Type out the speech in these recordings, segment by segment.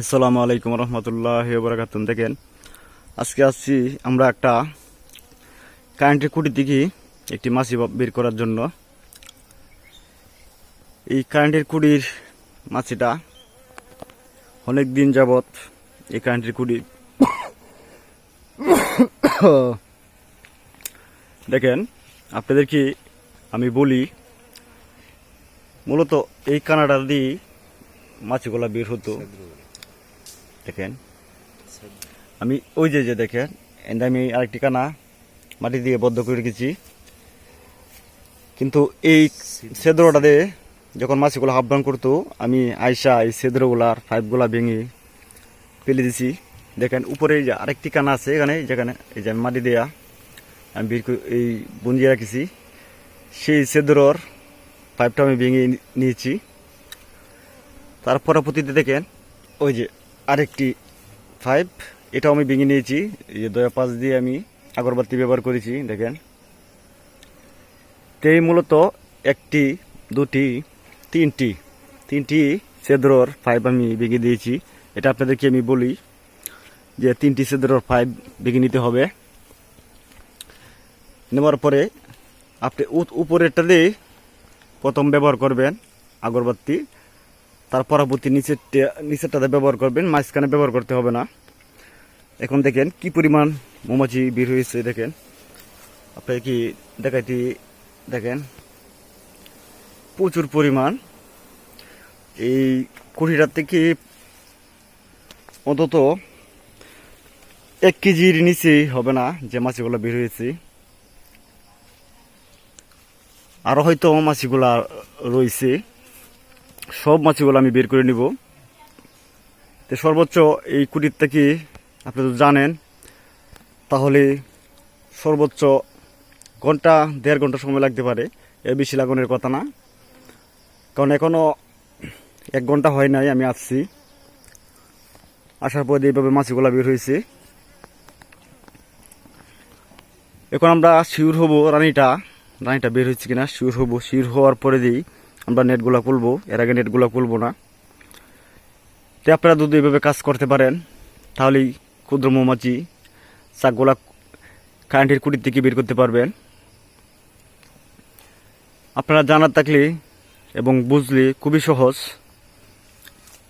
আসসালামু আলাইকুম রহমতুল্লাহ বরাকাতুন দেখেন, আজকে আসছি আমরা একটা কারেন্টের কুটি থেকে একটি মাছি বের করার জন্য। এই কারেন্টের কুড়ির মাছিটা অনেক দিন যাবৎ এই কারেন্টের কুড়ি দেখেন আপনাদেরকে আমি বলি, মূলত এই কানাডা দিয়ে মাছিগুলা বের হতো। দেখেন। আমি ওই যে যে দেখেন এন্ড আমি আরেকটি কানা মাটি দিয়ে বদ্ধ করে রেখেছি। কিন্তু এই সেদ্রটা দিয়ে যখন মাছিগুলো ডাউন করতো, আমি আইসা এই সেদ্রগুলার পাইপগুলা ভেঙে ফেলে দিছি। দেখেন, উপরে যে আরেকটি কানা আছে এখানে, যেখানে এই যে আমি মাটি দেয়া আমি বের এই বুঞ্জিয়ে রাখেছি। সেই সেদ্রর পাইপটা আমি ভেঙে নিয়েছি। তার পরবর্তীতে দেখেন, ওই যে আরেকটি পাইপ। এটাও আমি ভেঙে নিয়েছি। যে দয়া পাশ দিয়ে আমি আগরবাতি ব্যবহার করেছি, দেখেন। তো মূলত একটি, দুটি, তিনটি তিনটি সেদ্রর পাইপ আমি ভেঙে দিয়েছি। এটা আপনাদেরকে আমি বলি যে তিনটি সেদ্রর পাইপ ভেঙে নিতে হবে। নেওয়ার পরে আপনি উপরেরটা দিয়ে প্রথম ব্যবহার করবেন আগরবাতি। তার পরবর্তী নিচের নিচেরটাতে ব্যবহার করবেন, মাঝখানে ব্যবহার করতে হবে না। এখন দেখেন কি পরিমাণ মৌমাছি বের হয়েছে, দেখেন। আপনি কি দেখাইতে, দেখেন। প্রচুর পরিমাণ। এই কুড়িটার থেকে অন্তত এক কেজির নিচে হবে না যে মাছিগুলো বের হয়েছে। আরও হয়তো মাছিগুলা রয়েছে। সব মাছগুলো আমি বের করে নিব। তো সর্বোচ্চ এই কুটির থেকে আপনি তো জানেন, তাহলে সর্বোচ্চ ঘণ্টা, দেড় ঘণ্টা সময় লাগতে পারে। এর বেশি লাগানোর কথা না। কারণ এখনও এক ঘণ্টা হয় নাই, আমি আসছি। আসার পর এইভাবে মাছগুলো বের হয়েছে। এখন আমরা শিউর হব রানীটা। রানীটা বের হচ্ছে কিনা? শিওর হব। শিওর হওয়ার পরে দিই আমরা নেটগুলো খুলবো, এর আগে নেটগুলো খুলবো না। তো আপনারা যদি এভাবে কাজ করতে পারেন, তাহলেই ক্ষুদ্র মৌমাছি চাকগুলা কারেন্টের কুটির থেকে বের করতে পারবেন। আপনারা জানার থাকলে এবং বুঝলে খুবই সহজ।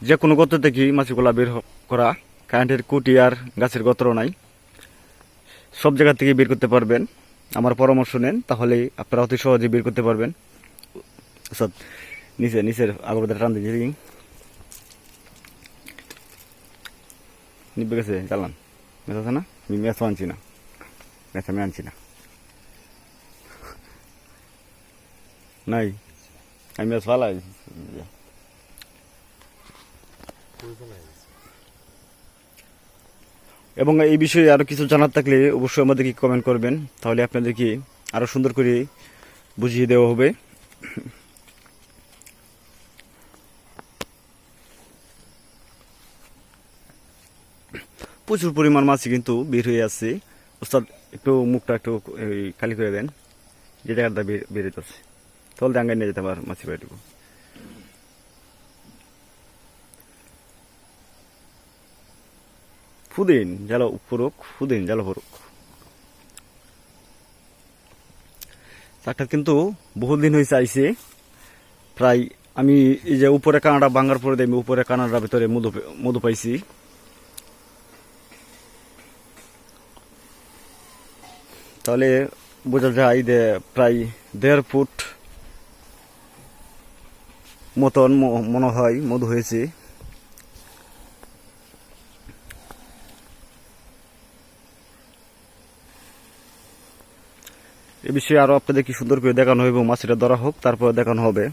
যে কোনো গত থেকে মাছিগুলা বের করা কারেন্টের কুটি আর গাছের গত্র নাই। সব জায়গা থেকে বের করতে পারবেন। আমার পরামর্শ নেন, তাহলে আপনারা অতি সহজে বের করতে পারবেন। সব নিচে নিচের আগরবাতি টান দিয়েছি নিবে গেছে চালান মেস আছে না? আমি মেস আনছি না। মেস আমি আনছি না। নাই। আমি মেস ভালো এবং এই বিষয়ে আরও কিছু জানার থাকলে অবশ্যই আমাদেরকে কমেন্ট করবেন। তাহলে আপনাদেরকে আরও সুন্দর করে বুঝিয়ে দেওয়া হবে। প্রচুর পরিমাণ মাছ কিন্তু বের হয়ে আসছে। ওস্তাদ, একটু মুখটা একটু খালি করে দেন, যে জায়গাটা বের হইতেছে তাহলে ডাঙ্গায় নিয়ে যেতে পার মাছের বাড়িটুকু ফুদিন, জালো ফুরুক ফুদিন, জালো ফুরুক চাকটা কিন্তু বহুত দিন হয়েছে আইছে। প্রায় আমি এই যে উপরে কানাডা ভাঙার পরে দেখি উপরে কানাডার ভিতরে মধু মধু পাইছি। তাহলে বোঝা যায় যে প্রায় দেড় ফুট মতন মনে হয় মধু হয়েছে। এ বিষয়ে আরও আপনাদের কি সুন্দর করে দেখানো হবে মাছটা ধরা হোক, তারপরে দেখানো হবে।